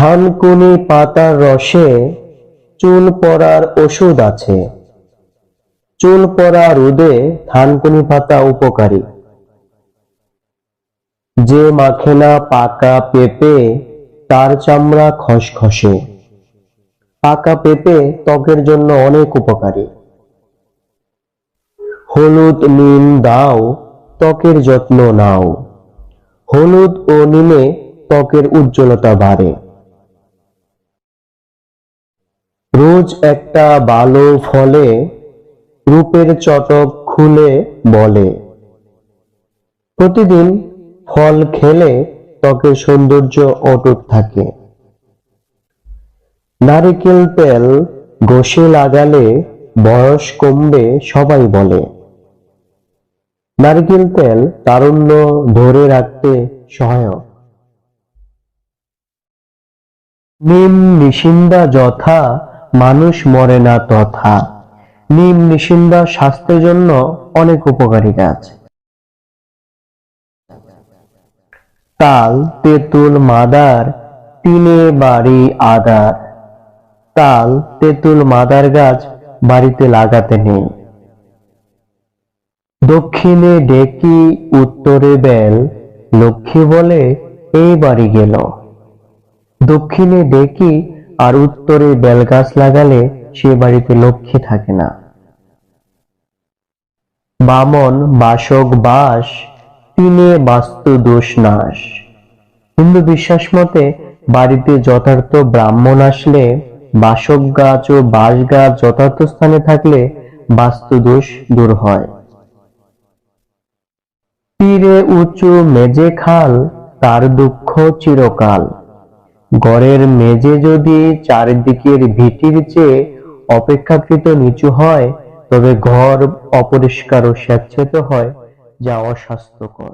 থানকুনি পাতার রসে চুল পড়ার ওষুধ আছে। চুল পড়া রোদে থানকুনি পাতা উপকারী। যে মাখে না পাকা পেঁপে, তার চামড়া খসখসে। পাকা পেঁপে ত্বকের জন্য অনেক উপকারী। হলুদ নিম দাও, ত্বকের যত্ন নাও। হলুদ ও নিমে ত্বকের উজ্জ্বলতা বাড়ে। রোজ একটা ভালো ফলে, রূপের চটক খুলে বলে। প্রতিদিন ফল খেলে ত্বকের সৌন্দর্য অটুট থাকে। নারিকেল তেল ঘষে লাগালে বয়স কমবে, সবাই বলে। নারকেল তেল তারুণ্য ধরে রাখতে সহায়ক। নিম, নিশিন্দা, যথা মানুষ মরে না তথা। নিম নিশিন্দা স্বাস্থ্যের জন্য অনেক উপকারী গাছ। তাল, তেঁতুল, মাদার তিনে বাড়ি আদার। তাল, তেঁতুল, মাদার গাছ বাড়িতে লাগাতে নেই। দক্ষিণে ডেকি উত্তরে বেল, লক্ষ্মী বলে এই বাড়ি গেল। দক্ষিণে ডেকি আর উত্তরে বেল গাছ লাগালে সে বাড়িতে লক্ষ্মী থাকে না। বামন, বাসক, বাস, তিনে বাস্তু দোষ নাশ। হিন্দু বিশ্বাস মতে বাড়িতে যথার্থ ব্রাহ্মণ আসলে বাসক গাছ ও বাঁশ গাছ যথার্থ স্থানে থাকলে বাস্তু দোষ দূর হয়। তীরে উঁচু মেজে খাল, তার দুঃখ চিরকাল। গড়ের মেজে যদি চারিদিকের ভিটির চেয়ে অপেক্ষাকৃত নিচু হয়, তবে ঘর অপরিষ্কার ও স্যাঁতসেঁতে হয়, যা অস্বাস্থ্যকর।